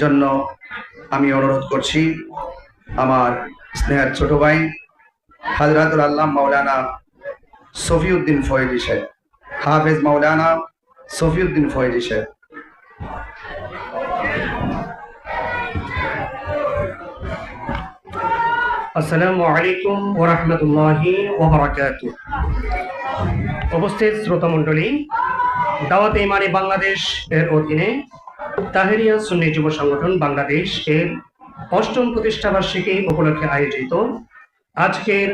জন্য আমি অনুরোধ করছি আমার স্নেহের ছোট ভাই হাজরাতুল আল্লাহ মাওলানা সফিউদ্দিন ফয়েজি সাহেব। হাফেজ মাওলানা সফিউদ্দিন ফয়েজি সাহেব। আসসালামু আলাইকুম ওয়া রাহমাতুল্লাহি ওয়া বারাকাতুহু। উপস্থিত শ্রোতা মণ্ডলী দাওয়াতে ইমানি বাংলাদেশ এর অধীনে তাহেরিয়া সুন্নি যুব সংগঠন বাংলাদেশ এর অষ্টম প্রতিষ্ঠা বার্ষিকী উপলক্ষে আয়োজিত আজকের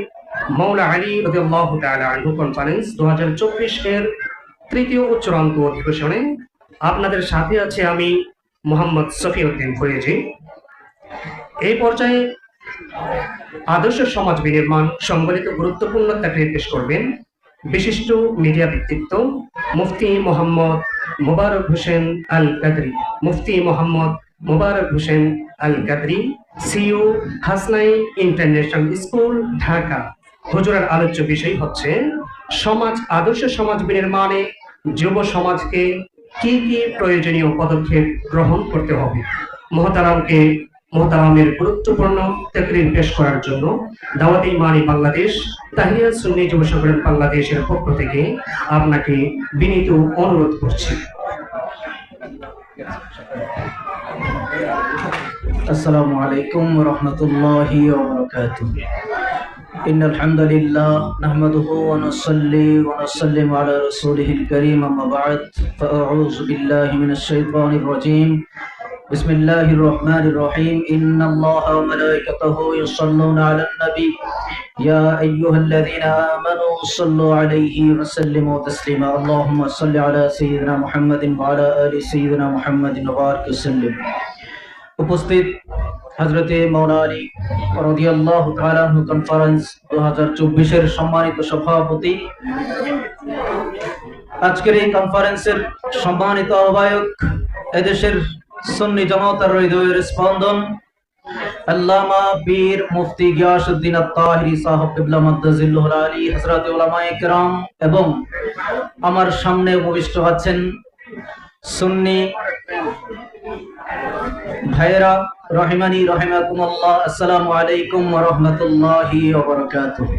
মৌলা আলী রাদিয়াল্লাহু তাআলা আনহু কনফারেন্স 2024 এর তৃতীয় ও চূড়ান্ত অধিবেশনে। আপনাদের সাথে আছে আমি মোহাম্মদ সফিউদ্দিন ফয়েজি এই পর্যায়ে আদর্শ সমাজ বিনির্মাণ সম্বলিত গুরুত্বপূর্ণ তাকরির পেশ করবেন বিশিষ্ট মিডিয়া ব্যক্তিত্ব Mufti Mohammad Mobarak Hossain Al Kadri Mufti Mohammad Mobarak Hossain Al Kadri CEO Hasnai international school, Dhaka. হুজুরের আলোচ্য বিষয় হচ্ছে, সমাজ, আদর্শ সমাজ বিনির্মাণে যুব সমাজকে কি কি প্রয়োজনীয় পদক্ষেপ গ্রহণ করতে হবে? মহতারামকে মোহতারামের গুরুত্বপূর্ণ তাকরির পেশ করার জন্য দাওয়াতি মানি বাংলাদেশ তাহিয়া সুন্নি যুব সংগঠন বাংলাদেশের পক্ষ থেকে আপনাকে বিনীত অনুরোধ করছি السلام عليكم ورحمة الله وبركاته إن الحمد لله نحمده ونصلي ونسلم على رسوله الكريم أما بعد فأعوذ بالله من الشيطان الرجيم بسم الله الرحمن الرحيم إن الله وملائكته يصلون على النبي يا أيها الذين آمنوا صلوا عليه وسلموا تسليما اللهم صل على سيدنا محمد وعلى آل سيدنا محمد وبارك وسلم উপস্থিত হজরতে মৌলা আলী রদিয়াল্লাহ তাআলাহু কনফারেন্স দু হাজার চব্বিশের সম্মানিত সভাপতি আজকের এই কনফারেন্সের সম্মানিত আহ্বায়ক এদেশের সুন্নি জনতার হৃদয়ের স্পন্দন। আল্লামা বীর মুফতি গিয়াসউদ্দিন আত-তাহিরি সাহেব কিবলা আলী, হযরত উলামায়ে এবং আমার সামনে উপবিষ্ট আছেন সুন্নি ভাইরা রহিমানি, রহিমাকুমুল্লাহ, আসসালামু আলাইকুম ওয়া রাহমাতুল্লাহি ওয়া বারাকাতুহু।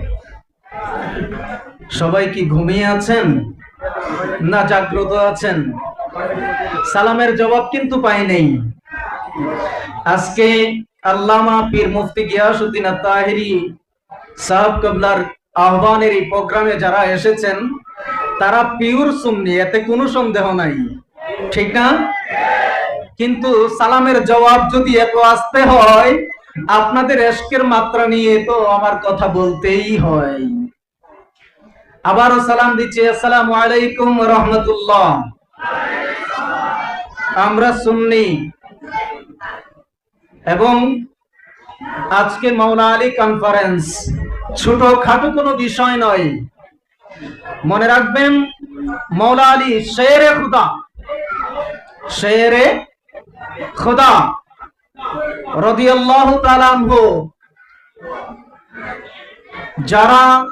সবাই কি ঘুমিয়ে আছেন? না জাগ্রত আছেন? সালামের জবাব কিন্তু পাই নেই। আজকে আল্লামা পীর মুফতি গিয়াসউদ্দিন আত-তাহিরি সাহেব কবলার আহ্বানের এই প্রোগ্রামে যারা এসেছেন, তারা পিওর সুন্নি, এতে কোনো সন্দেহ নাই। ঠিক না? কিন্তু সালামের জবাব যদি এত আসতে হয়, আপনাদের এশকের মাত্রা নিয়ে তো আমার কথা বলতেই হয়। আবারও সালাম দিচ্ছি। আসসালামু আলাইকুম রহমতুল্লাহ। আমরা সুন্নি। এবং আজকে মৌলা আলী কনফারেন্স ছোট খাটো কোনো বিষয় নয়। মনে রাখবেন মৌলা আলী শেরে খুদা। শেরে খোদা। রদিয়াল্লাহু তাআলা আনহু। যারা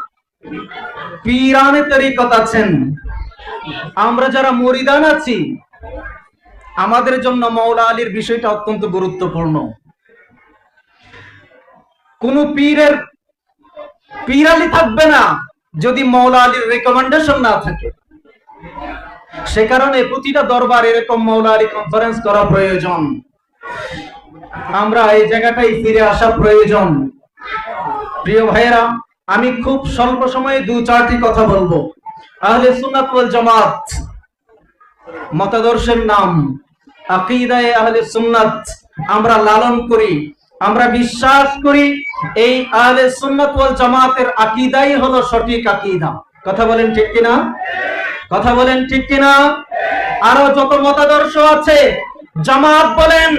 পীরানে তরিকত আছেন, আমরা যারা মুরিদান আছি আমাদের জন্য মৌলা আলীর বিষয়টা অত্যন্ত গুরুত্বপূর্ণ। কোন পীরের, পীর আলী থাকবে না যদি মৌলা আলীর রেকমেন্ডেশন না থাকে। সে কারণে প্রতিটা দরবার এরকম মৌলা আলী কনফারেন্স করা প্রয়োজন। আমরা এই জায়গাটাই ফিরে আসা প্রয়োজন। প্রিয় ভাইয়েরা, আমি খুব স্বল্প সময়ে দু চারটি কথা বলব। আহলে সুন্নাত ওয়াল জামাত, মতাদর্শের নাম। আকিদায়ে আহলে সুন্নাত আমরা লালন করি, আমরা বিশ্বাস করি, এই আহলে সুন্নাত ওয়াল জামাতের আকিদাই হলো সঠিক আকিদা। কথা বলেন ঠিক কিনা? কথা বলেন ঠিক কিনা? আরও যত মতাদর্শ আছে, জামাত বলেন,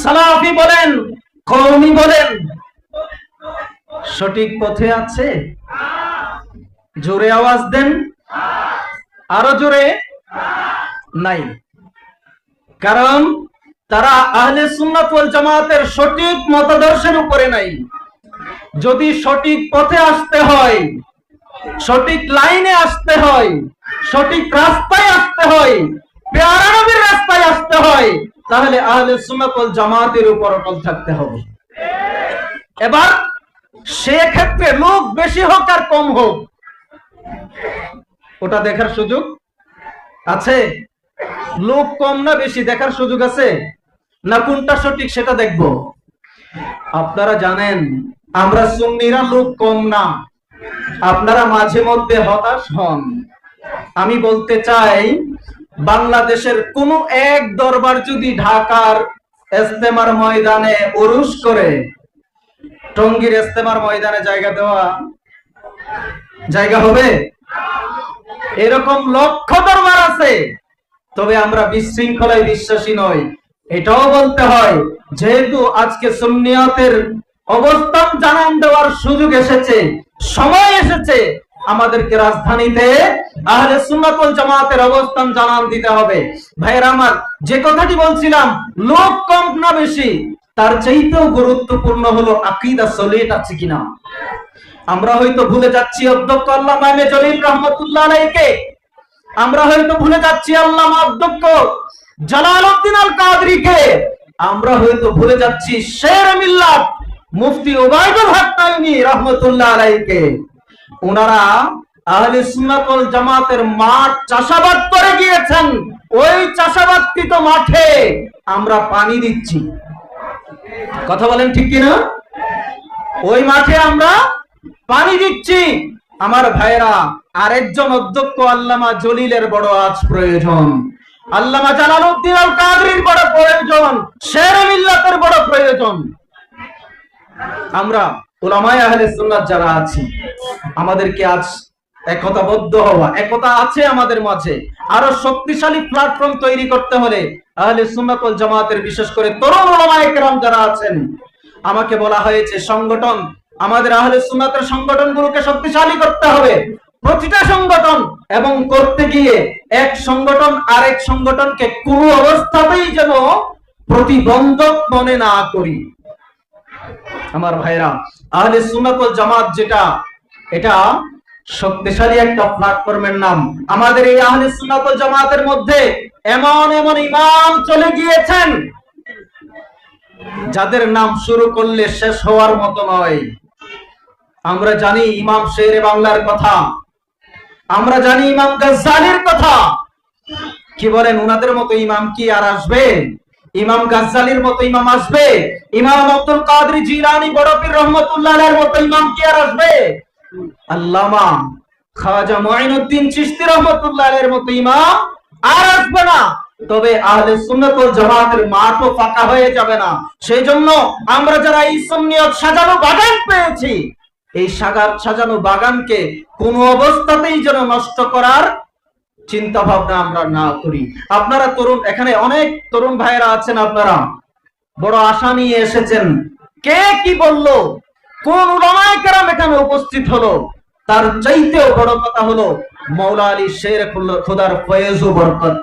সালাফি বলেন, কওমি বলেন, সঠিক পথে আছে? জোরে আওয়াজ দেন। আরও জোরে? নাই। কারণ তারা আহলে সুন্নাত ওয়াল জামাতের সঠিক মতাদর্শের উপরে নাই। যদি সঠিক পথে আসতে হয়, সঠিক লাইনে আসতে হয়, সঠিক রাস্তায় আসতে হয়, পেয়ারা নবীর রাস্তায় আসতে হয়, তাহলে আহলে সুন্নাত ওয়াল জামাতের উপর অটল থাকতে হবে। এবার সেক্ষেত্রে লোক বেশি হোক আর কম হোক, ওটা দেখার সুযোগ আছে? লোক কম না বেশি, দেখার সুযোগ আছে? না কোনটা সঠিক সেটা দেখব। আপনারা জানেন, আমরা সুন্নিরা লোক কম না। আপনারা মাঝে মধ্যে হতাশ হন। আমি বলতে চাই, বাংলাদেশের কোন এক দরবার যদি ঢাকার ইস্তেমার ময়দানে উরুস করে, টঙ্গীর ইস্তেমার ময়দানে জায়গা দেওয়া জায়গা হবে? এরকম লক্ষ দরবার আছে। তবে আমরা বিশৃঙ্খলায় বিশ্বাসী নই। এটাও বলতে হয়, যেহেতু আজকে সুন্নিয়তের অবস্থান জানান দেওয়ার সুযোগ এসেছে, সময় এসেছে, আমাদেরকে রাজধানীতে আহলে সুন্নাত ওয়াল জামাতের অবস্থান জানান দিতে হবে। ভাইয়েরা আমার, যে কথাটি বলছিলাম লোক কম না বেশি, তার চাইতেও গুরুত্বপূর্ণ হলো আকীদা সলিড আছে কিনা। আমরা হয়তো ভুলে যাচ্ছি অধ্যক্ষ আল্লাহ মাহমে জলিল রহমতুল্লাহ আলাইকে। আমরা হয়তো ভুলে যাচ্ছি, আল্লাহ অধ্যক্ষ জালালউদ্দিন আল কাদরিকে আমরা হয়তো ভুলে যাচ্ছি, শের মিল্লাত মুফতি ওবায়দুল হক তাইমি রহমতুল্লাহ আলাইকে। ওনারা আহলে সুন্নাত ওয়াল জামাতের মাঠ চাষাবাদ করে গিয়েছেন। ওই চাষাবাদকৃত মাঠে আমরা পানি দিচ্ছি। কথা বলেন ঠিক কিনা? ওই মাঠে আমরা পানি দিচ্ছি। আমার ভাইরা আরেকজন অধ্যক্ষ আল্লামা জলিলের বড় আজ প্রয়োজন। আল্লামা জালালউদ্দিন আল কাদরির বড় প্রয়োজন শের মিল্লাতের বড় প্রয়োজন। আমরা ওলামায়ে আহলে সুন্নাত যারা আছি, আমাদেরকে আজ একতাবদ্ধ হওয়া, একতা আছে আমাদের মাঝে। আরও শক্তিশালী প্ল্যাটফর্ম তৈরি করতে হলে আহলে সুন্নাত ওয়াল জামাতের, বিশেষ করে তরুণ ওলামায়ে কেরাম যারা আছেন, আমাকে বলা হয়েছে সংগঠন। আমাদের আহলে সুন্নাতের সংগঠনগুলোকে শক্তিশালী করতে হবে। প্রতিটা সংগঠন এবং করতে গিয়ে এক সংগঠন আরেক সংগঠনকে কোনো অবস্থাতেই যেন প্রতিবন্ধক মনে না করি। আমার ভাইরা, আহলে সুন্নাত ওয়াল জামাত যেটা, এটা শক্তিশালী একটা প্ল্যাটফর্মের নাম। আমাদের এই আহলে সুন্নাত ওয়াল জামাতের মধ্যে এমন এমন ইমাম চলে গিয়েছেন, যাদের নাম শুরু করলে শেষ হওয়ার মতো নয়। আমরা জানি ইমাম শের বাংলার কথা। আমরা জানি ইমাম গাজ্জালির কথা। কি বলেন, উনাদের মতো ইমাম কি আর আসবে? ইমাম গাজ্জালির মতো ইমাম আসবে? ইমাম আব্দুল কাদের জিলানী বড় পীর রহমতুল্লাহ আলাইহির মতো ইমাম কি আর আসবে? আল্লামা খাজা মুঈনুদ্দিন চিশতি রহমতুল্লাহ আলাইহির মতো ইমাম আর আসবে না। তবে আহলে সুন্নাত ওয়াল জামাতের মাঠও ফাঁকা হয়ে যাবে না। সেই জন্য আমরা যারা এই সুন্নিয়ত সাজানো বাগান পেয়েছি এই সাগার সাজানো বাগানকে কোনো অবস্থাতেই যেন নষ্ট করার চিন্তা ভাবনা আমরা না করি। আপনারা তরুণ এখানে অনেক তরুণ ভাইয়েরা আছেন আপনারা। বড় আশা নিয়ে এসেছেন। কে কি বলল? কোন উলামায়ে এখানে উপস্থিত হলো? তার চাইতেও বড় কথা হলো, মৌলা আলী শের খোদার ফয়েজ ও বরকত।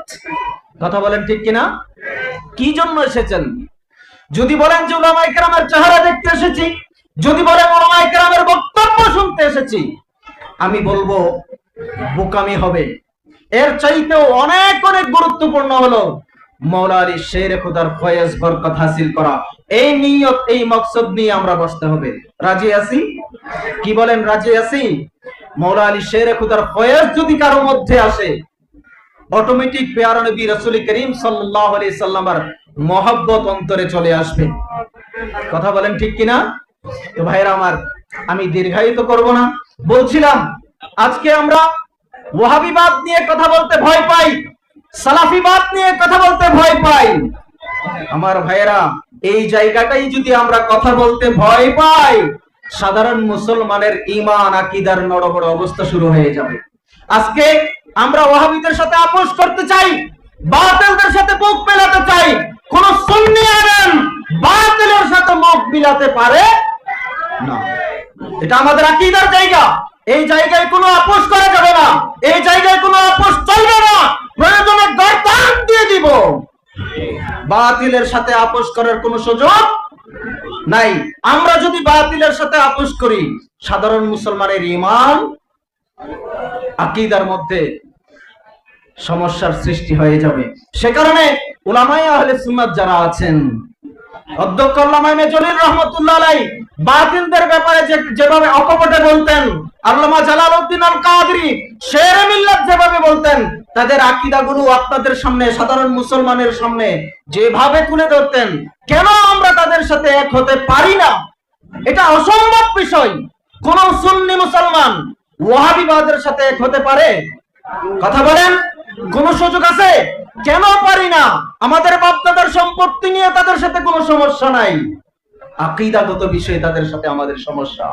কথা বলেন ঠিক কিনা? কি জন্য এসেছেন? যদি বলেন যে উলামায়ে কেরামের চেহারা দেখতে এসেছি যদি বলেন ওলামায়ে বক্তব্য শুনতে এসেছি, আমি বলব বোকামি হবে। এর চাইতেও অনেক অনেক গুরুত্বপূর্ণ হলো মৌলা শের খুদার ফয়েজ বরকত হাসিল করা। এই নিয়ত, এই মকসদ নিয়ে আমরা বসতে হবে। রাজি কি বলেন রাজি আছি? মৌলা শের খুদার ফয়েজ যদি কারও মধ্যে আসে অটোমেটিক পেয়ারা নবী করিম মহব্বত অন্তরে চলে আসবে। কথা বলেন ঠিক কিনা? তো ভাইরা আমার, আমি দীর্ঘায়িত করব না। বলছিলাম, আজকে আমরা ওয়াহাবিবাদ নিয়ে কথা বলতে ভয় পাই, সালাফিবাদ নিয়ে কথা বলতে ভয় পাই। আমার ভাইয়েরা, এই জায়গাটাই যদি আমরা কথা বলতে ভয় পাই, সাধারণ মুসলমানের ইমান আকিদার নড়বড় অবস্থা শুরু হয়ে যাবে। আজকে আমরা ওয়াহাবিদের সাথে আপোষ করতে চাই, বাতিলদের সাথে মুখ মেলাতে চাই, কোন সুন্নি আলেম বাতিলের সাথে মুখ মিলাতে পারে এটা আমাদের আকিদার জায়গা। এই জায়গায় কোনো আপোষ করা যাবে না। এই জায়গায় কোনো আপোষ চলবে না। প্রয়োজনে গর্তান দিয়ে দিব। বাতিলের সাথে আপোষ করার কোনো সুযোগ নাই। আমরা যদি বাতিলের সাথে আপোষ করি, সাধারণ মুসলমানের ইমান আকিদার মধ্যে সমস্যার সৃষ্টি হয়ে যাবে। সে কারণে উলামায়ে আহলে সুন্নাত যারা আছেন, অধ্যক্ষ আল্লামা মেজলিল রহমতুল্লাহ আলাই বাতিলদের ব্যাপারে যেভাবে অকপটে বলতেন আল্লামা জালালউদ্দিন আল কাদরি শের মিল্লাত যেভাবে বলতেন, তাদের আকীদাগুলো আপনাদের সামনে, সাধারণ মুসলমানের সামনে যেভাবে তুলে ধরতেন, কেন আমরা তাদের সাথে এক হতে পারি না? এটা অসম্ভব বিষয়। কোন সুন্নি মুসলমান ওয়াহাবিবাদের সাথে এক হতে পারে? কথা বলেন, কোন সুযোগ আছে? কেন পারি না? আমাদের বাপদাদার সম্পত্তি নিয়ে তাদের সাথে কোনো সমস্যা নাই। আকিদাগত বিষয়ে তাদের সাথে আমাদের সমস্যা।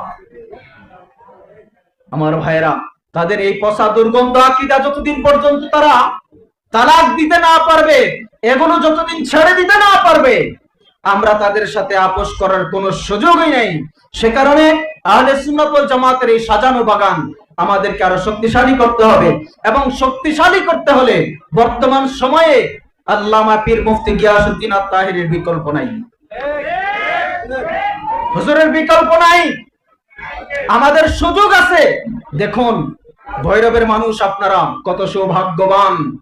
আমার ভাইরা তাদের এই পচা দুর্গন্ধ আকিদা যতদিন পর্যন্ত তারা তালাক দিতে না পারবে এগুলো যতদিন ছেড়ে দিতে না পারবে, আমরা তাদের সাথে আপোষ করার কোনো সুযোগই নেই। সে কারণে আহলে সুন্নাত ওয়াল জামাতের এই সাজানো বাগান আমাদেরকে আরও শক্তিশালী করতে হবে এবং শক্তিশালী করতে হলে বর্তমান সময়ে আল্লামা পীর মুফতি গিয়াসউদ্দিন আত-তাহিরের বিকল্প নাই। হুজুরের বিকল্প নাই। আমাদের সুযোগ আছে। দেখুন, ভৈরবের মানুষ আপনারা কত সৌভাগ্যবান।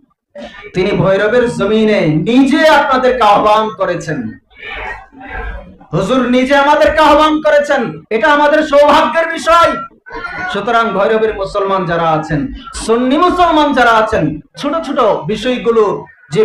তিনি ভৈরবের জমিনে নিজে আপনাদেরকে আহ্বান করেছেন। হুজুর নিজে আমাদেরকে আহ্বান করেছেন। এটা আমাদের সৌভাগ্যের বিষয়। সুতরাং ভৈরবের মুসলমান যারা আছেন, সুন্নি মুসলমান যারা আছেন, ছোট ছোট বিষয়গুলো যে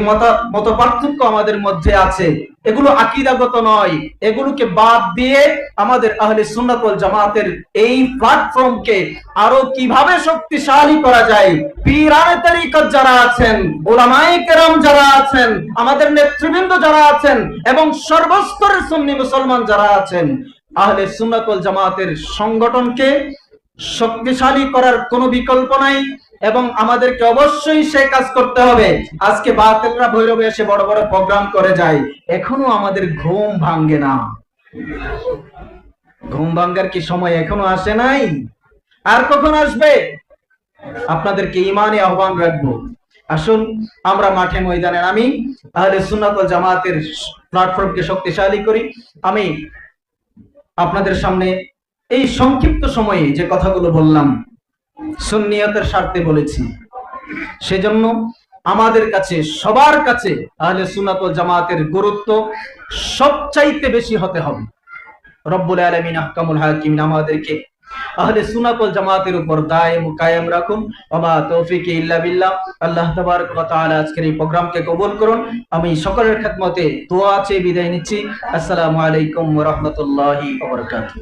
মত পার্থক্য আমাদের মধ্যে আছে, এগুলো আকিদাগত নয়। এগুলোকে বাদ দিয়ে আমাদের আহলে সুন্নাত ওয়াল জামাতের এই প্ল্যাটফর্মকে আরও কীভাবে শক্তিশালী করা যায়? পীরানে তরিকত যারা আছেন, ওলামায়ে কেরাম যারা আছেন, আমাদের নেতৃবৃন্দ যারা আছেন, এবং সর্বস্তরের সুন্নি মুসলমান যারা আছেন, আহলে সুন্নাত ওয়াল জামাতের সংগঠনকে শক্তিশালী করার কোনো বিকল্প নাই। এবং আমাদেরকে অবশ্যই সে কাজ করতে হবে। আজকে বাতেলরা ভৈরবে এসে বড় বড় প্রোগ্রাম করে যায়। এখনও আমাদের ঘুম ভাঙ্গে না। ঘুম ভাঙ্গার কি সময় এখনও আসে নাই? আর কখন আসবে? আপনাদেরকে ইমানে আহ্বান রাখব। আসুন, আমরা মাঠে ময়দানে নামি। তাহলে ওয়াল জামাতের প্ল্যাটফর্মকে শক্তিশালী করি। আমি আপনাদের সামনে এই সংক্ষিপ্ত সময়ে যে কথাগুলো বললাম সুন্নিয়তের স্বার্থে বলেছি। সেজন্য আমাদের কাছে, সবার কাছে তাহলে ওয়াল জামাতের গুরুত্ব সবচাইতে বেশি হতে হবে। রব্বুল আলামিন আহকামুল হাকিম আমাদেরকে আহলে সুন্নাত ওয়াল জামাতের উপর দায়েম কায়েম রাখুন। বাবা তৌফিক ইল্লা বিল্লাহ। আল্লাহ তাবারক ওয়া তাআলা আজকের এই প্রোগ্রামকে কবুল করুন। আমি সকলের খেদমতে দোয়া চেয়ে বিদায় নিচ্ছি। আসসালামু আলাইকুম ওয়া রাহমাতুল্লাহি ওয়া বারাকাতুহু।